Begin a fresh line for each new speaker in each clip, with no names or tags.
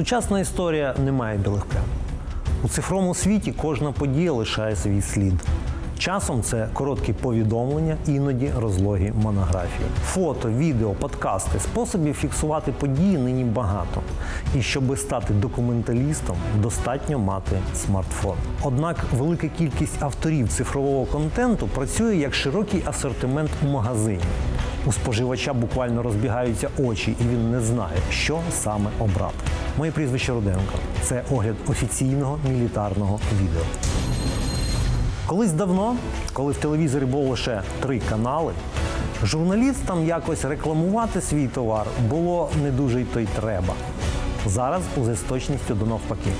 Сучасна історія не має білих плям. У цифровому світі кожна подія лишає свій слід. Часом це короткі повідомлення, іноді розлогі монографії. Фото, відео, подкасти, способів фіксувати події нині багато. І щоб стати документалістом, достатньо мати смартфон. Однак велика кількість авторів цифрового контенту працює як широкий асортимент у магазині. У споживача буквально розбігаються очі, і він не знає, що саме обрати. Моє прізвище Руденко. Це огляд офіційного мілітарного відео. Колись давно, коли в телевізорі було лише три канали, журналістам якось рекламувати свій товар було не дуже й то й треба. Зараз узе з точністю до навпаки.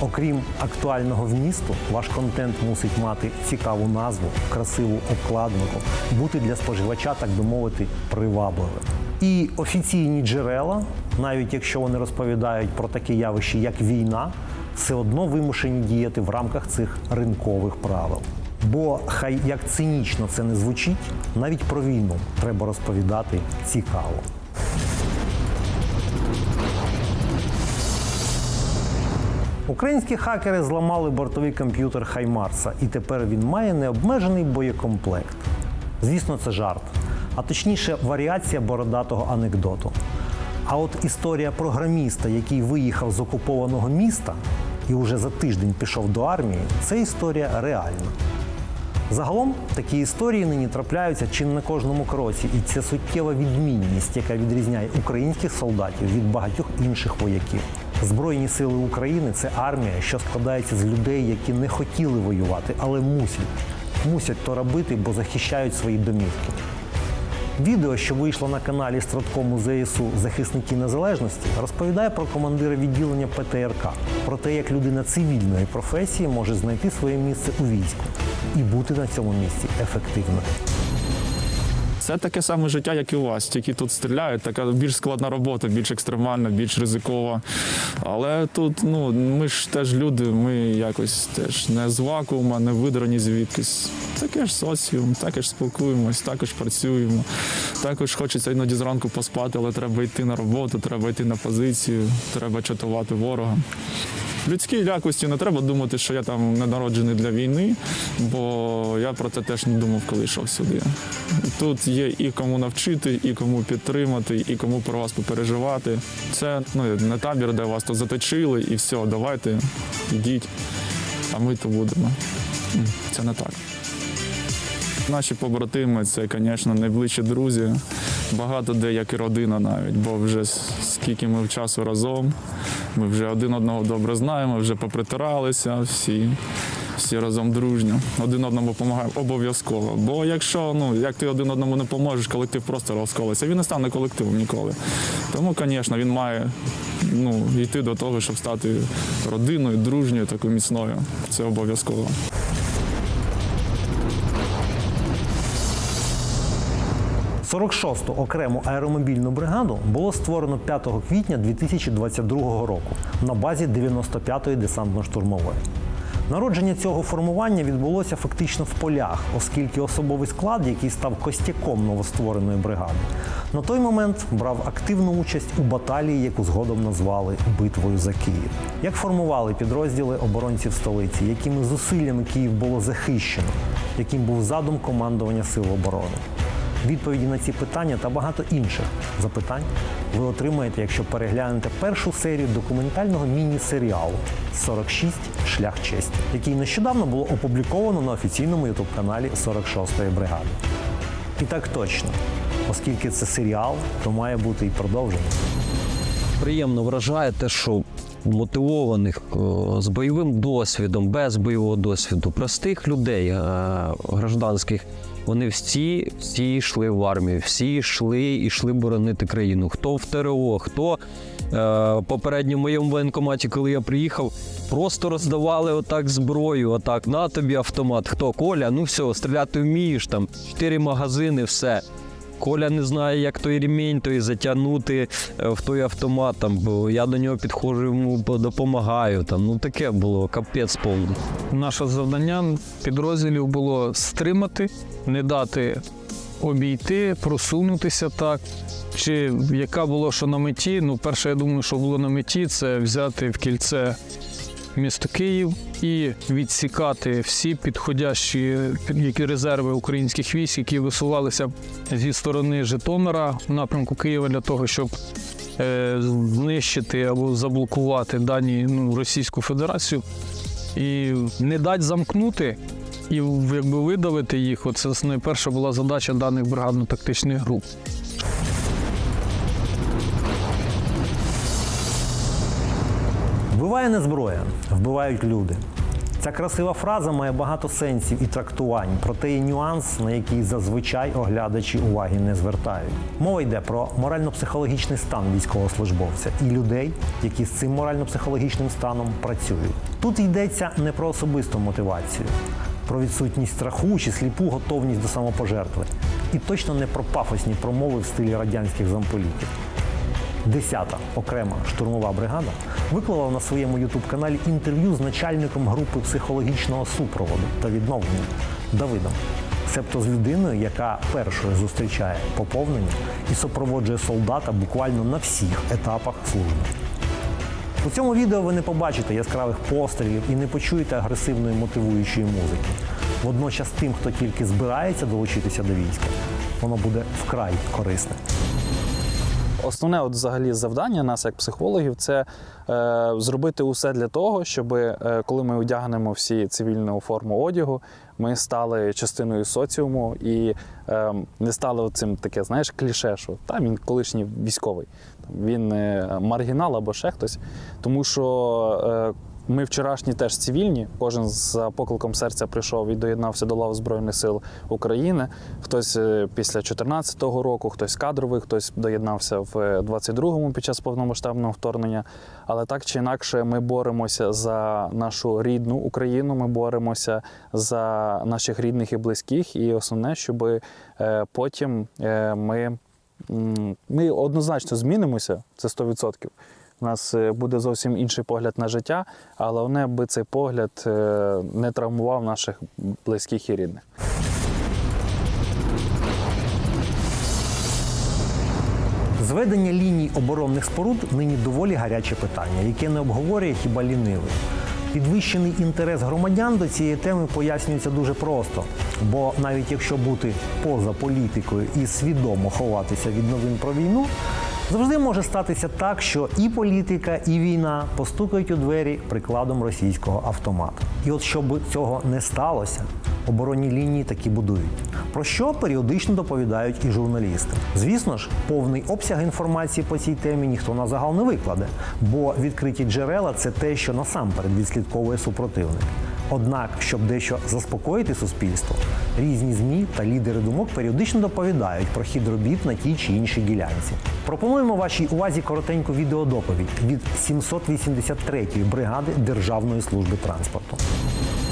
Окрім актуального вмісту, ваш контент мусить мати цікаву назву, красиву обкладинку, бути для споживача, так би мовити, привабливим. І офіційні джерела, навіть якщо вони розповідають про таке явище, як війна, все одно вимушені діяти в рамках цих ринкових правил. Бо хай як цинічно це не звучить, навіть про війну треба розповідати цікаво. Українські хакери зламали бортовий комп'ютер Хаймарса, і тепер він має необмежений боєкомплект. Звісно, це жарт, а точніше, варіація бородатого анекдоту. А от історія програміста, який виїхав з окупованого міста і уже за тиждень пішов до армії, це історія реальна. Загалом такі історії нині трапляються чи на кожному кроці, і це суттєва відмінність, яка відрізняє українських солдатів від багатьох інших вояків. Збройні сили України це армія, що складається з людей, які не хотіли воювати, але мусять. Мусять то робити, бо захищають свої домівки. Відео, що вийшло на каналі Страткому ЗСУ Захисники Незалежності, розповідає про командира відділення ПТРК, про те, як людина цивільної професії може знайти своє місце у війську і бути на цьому місці ефективно.
Це таке саме життя, як і у вас. Тільки тут стріляють, така більш складна робота, більш екстремальна, більш ризикова. Але тут ну, ми ж теж люди, ми якось теж не з вакуума, не видрані звідкись. Таке ж соціум, також спілкуємось, також працюємо. Також хочеться іноді зранку поспати, але треба йти на роботу, треба йти на позицію, треба чатувати ворога. Людській якості не треба думати, що я там не народжений для війни, бо я про це теж не думав, коли йшов сюди. Тут є і кому навчити, і кому підтримати, і кому про вас попереживати. Це ну, не табір, де вас тут заточили, і все, давайте, йдіть, а ми то будемо. Це не так. Наші побратими це, звісно, найближчі друзі. Багато де як і родина навіть, бо вже скільки ми в часу разом, ми вже один одного добре знаємо, вже попритиралися, всі, всі разом дружньо. Один одному допомагаємо обов'язково. Бо якщо ну, як ти один одному не поможеш, колектив просто розколиться. Він не стане колективом ніколи. Тому, звісно, він має ну, йти до того, щоб стати родиною, дружньою, такою міцною. Це обов'язково.
– 46-ту окрему аеромобільну бригаду було створено 5 квітня 2022 року на базі 95-ї десантно-штурмової. Народження цього формування відбулося фактично в полях, оскільки особовий склад, який став костяком новоствореної бригади, на той момент брав активну участь у баталії, яку згодом назвали битвою за Київ. Як формували підрозділи оборонців столиці, якими зусиллями Київ було захищено, яким був задум командування сил оборони. Відповіді на ці питання та багато інших запитань ви отримаєте, якщо переглянете першу серію документального міні-серіалу «46. Шлях честі, який нещодавно було опубліковано на офіційному ютуб-каналі 46-ї бригади. І так точно, оскільки це серіал, то має бути і продовження.
приємно вражає те, що мотивованих з бойовим досвідом, без бойового досвіду, простих людей, е, гражданських, вони всі, всі йшли в армію, всі йшли йшли боронити країну. Хто в ТРО, хто е, попередньо в моєму воєнкоматі, коли я приїхав, просто роздавали отак зброю, отак, на тобі автомат. Хто? Коля, ну все, стріляти вмієш, там, чотири магазини, все. Коля не знає, як той ремінь, той затягнути е, в той автомат. Там, бо я до нього підходжу, йому по- допомагаю. Там, ну таке було, капець повний.
Наше завдання підрозділів було стримати, не дати обійти, просунутися так. Чи яка було що на меті? Ну, перше, я думаю, що було на меті, це взяти в кільце місто Київ і відсікати всі підходящі які резерви українських військ, які висувалися зі сторони Житомира в напрямку Києва для того, щоб е, знищити або заблокувати дані ну, Російську Федерацію і не дати замкнути. І якби видавити їх, оце найперша була задача даних бригадно-тактичних груп.
Вбиває не зброя, вбивають люди. Ця красива фраза має багато сенсів і трактувань, проте є нюанс, на який зазвичай оглядачі уваги не звертають. Мова йде про морально-психологічний стан військовослужбовця і людей, які з цим морально-психологічним станом працюють. Тут йдеться не про особисту мотивацію, про відсутність страху чи сліпу готовність до самопожертви. І точно не про пафосні промови в стилі радянських замполітів. 10-та окрема штурмова бригада виклала на своєму ютуб-каналі інтерв'ю з начальником групи психологічного супроводу та відновлення Давидом. Себто з людиною, яка першою зустрічає поповнення і супроводжує солдата буквально на всіх етапах служби. У цьому відео ви не побачите яскравих пострілів і не почуєте агресивної мотивуючої музики. Водночас тим, хто тільки збирається долучитися до війська, воно буде вкрай корисне.
Основне, от взагалі, завдання нас, як психологів, це е, зробити усе для того, щоб е, коли ми одягнемо всі цивільну форму одягу, ми стали частиною соціуму і е, не стали цим таке, знаєш, кліше, що там він колишній військовий, він е, маргінал або ще хтось. Тому що. Е, ми вчорашні теж цивільні. Кожен за покликом серця прийшов і доєднався до лав Збройних сил України. Хтось е, після 2014 року, хтось кадровий, хтось доєднався в 22-му під час повномасштабного вторгнення. Але так чи інакше, ми боремося за нашу рідну Україну. Ми боремося за наших рідних і близьких. І основне, щоб е, потім е, ми, ми однозначно змінимося. Це 100%. У нас е, буде зовсім інший погляд на життя, але головне, аби цей погляд е, не травмував наших близьких і рідних.
Зведення ліній оборонних споруд нині доволі гаряче питання, яке не обговорює хіба лінивий. Підвищений інтерес громадян до цієї теми пояснюється дуже просто. Бо навіть якщо бути поза політикою і свідомо ховатися від новин про війну, завжди може статися так, що і політика, і війна постукають у двері прикладом російського автомата. І от щоб цього не сталося, оборонні лінії такі будують. Про що періодично доповідають і журналісти. Звісно ж, повний обсяг інформації по цій темі ніхто на загал не викладе, бо відкриті джерела це те, що насамперед відслідковує супротивник. Однак, щоб дещо заспокоїти суспільство, різні змі та лідери думок періодично доповідають про хід робіт на тій чи іншій ділянці. Пропонуємо вашій увазі коротеньку відеодоповідь від 783-ї бригади Державної служби транспорту. –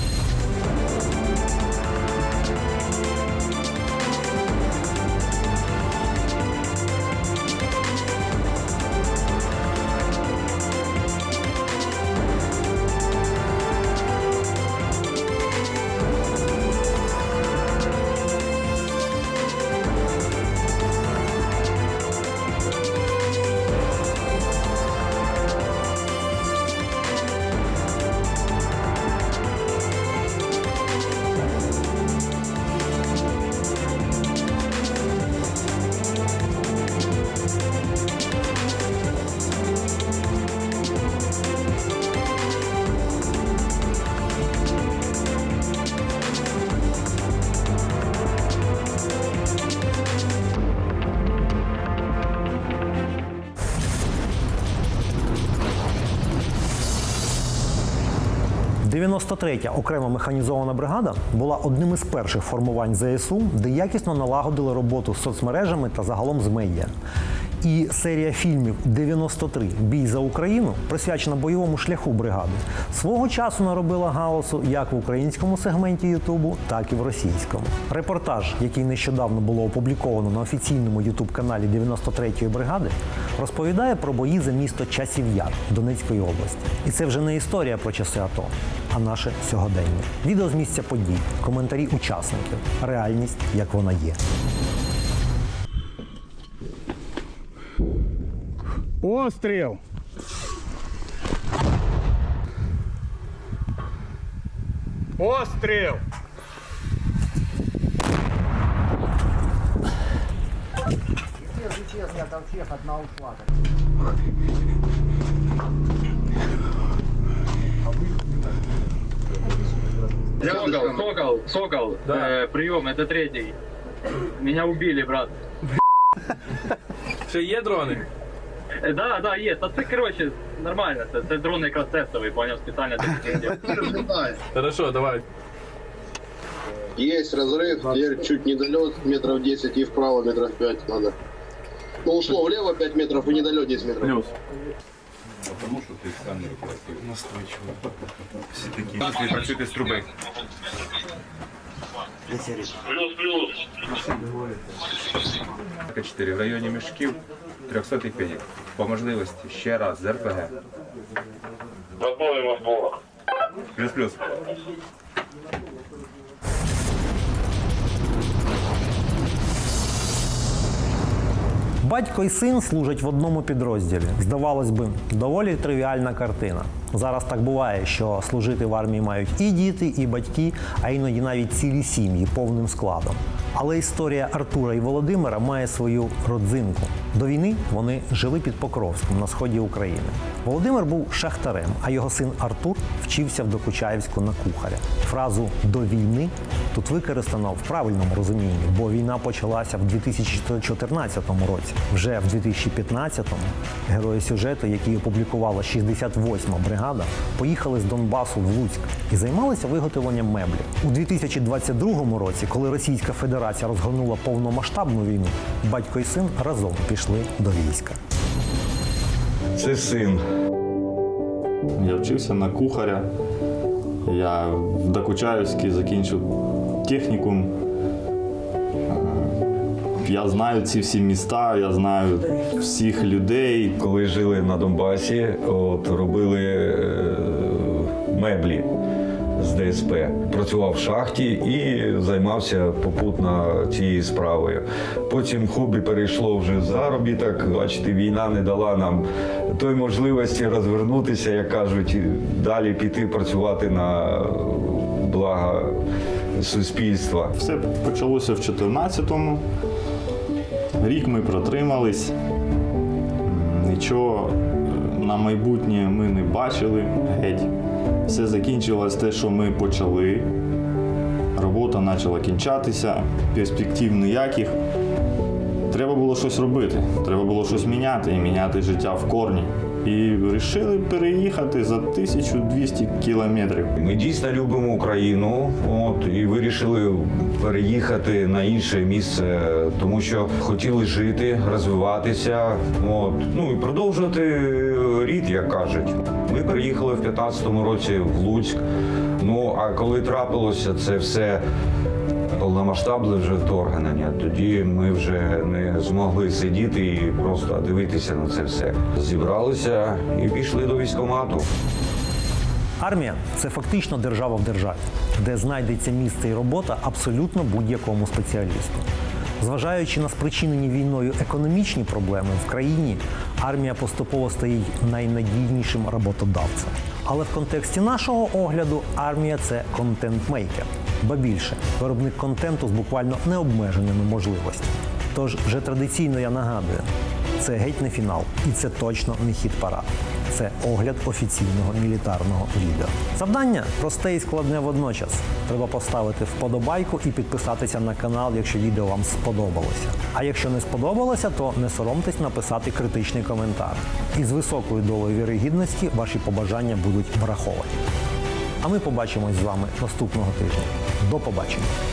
93-я окрема механізована бригада була одним із перших формувань ЗСУ, де якісно налагодили роботу з соцмережами та загалом з медіа. І серія фільмів 93 Бій за Україну присвячена бойовому шляху бригади. Свого часу наробила галасу як в українському сегменті Ютубу, так і в російському. Репортаж, який нещодавно було опубліковано на офіційному Ютуб-каналі 93-ї бригади, розповідає про бої за місто Часів Яр Донецької області. І це вже не історія про часи АТО, а наше сьогодення. Відео з місця подій, коментарі учасників, реальність, як вона є.
Постріл! Постріл!
Сокол, Сокол, Сокол, э, прием, это третий. Меня убили, брат.
Ще є дрони?
Э, Да, да, есть. Та це, короче, нормально. Це, це дрон якраз тестовий, понял, спеціально для таких дел.
Хорошо, давай.
Есть разрыв, теперь чуть недолет, метров 10 и вправо метров 5 надо. Ну, ушло влево 5 метров и недолет 10 метров.
Плюс.
працюєте з труби. К4 в районі мішків 300 пенік. По можливості ще раз з РПГ. Плюс-плюс.
Батько і син служать в одному підрозділі. Здавалось би, доволі тривіальна картина. Зараз так буває, що служити в армії мають і діти, і батьки, а іноді навіть цілі сім'ї повним складом. Але історія Артура і Володимира має свою родзинку. До війни вони жили під Покровськом на сході України. Володимир був шахтарем, а його син Артур вчився в Докучаєвську на кухаря. Фразу до війни тут використано в правильному розумінні, бо війна почалася в 2014 році. Вже в 2015-му герої сюжету, які опублікувала 68-ма бригада, поїхали з Донбасу в Луцьк і займалися виготовленням меблів. У 2022 році, коли Російська Федерація розгорнула повномасштабну війну, батько і син разом пішли до війська.
Це син.
Я вчився на кухаря. Я в Докучаївській закінчив технікум. Е, Я знаю ці всі міста, я знаю всіх людей.
Коли жили на Донбасі, от, робили е, меблі з ДСП. Працював в шахті і займався попутно цією справою. Потім хобі перейшло вже в заробіток. Бачите, війна не дала нам той можливості розвернутися, як кажуть, далі піти працювати на благо суспільства.
Все почалося в 14-му. Рік ми протримались. Нічого е, на майбутнє ми не бачили геть. Все закінчилось те, що ми почали. Робота почала кінчатися, перспектив ніяких. Треба було щось робити, треба було щось міняти і міняти життя в корні. І вирішили переїхати за 1200 кілометрів.
Ми дійсно любимо Україну, от і вирішили переїхати на інше місце, тому що хотіли жити, розвиватися, от ну і продовжувати рід, як кажуть. Ми переїхали в 15-му році в Луцьк. Ну а коли трапилося це все. Повномасштабне вже вторгнення. Тоді ми вже не змогли сидіти і просто дивитися на це все. Зібралися і пішли до військкомату.
Армія це фактично держава в державі, де знайдеться місце і робота абсолютно будь-якому спеціалісту. Зважаючи на спричинені війною економічні проблеми в країні, армія поступово стає найнадійнішим роботодавцем. Але в контексті нашого огляду армія це контент-мейкер. Ба більше, виробник контенту з буквально необмеженими можливостями. Тож вже традиційно я нагадую, це геть не фінал, і це точно не хіт парад. Це огляд офіційного мілітарного відео. Завдання просте і складне водночас. Треба поставити вподобайку і підписатися на канал, якщо відео вам сподобалося. А якщо не сподобалося, то не соромтесь написати критичний коментар. І з високою долею вірогідності ваші побажання будуть враховані. А ми побачимось з вами наступного тижня. До побачення!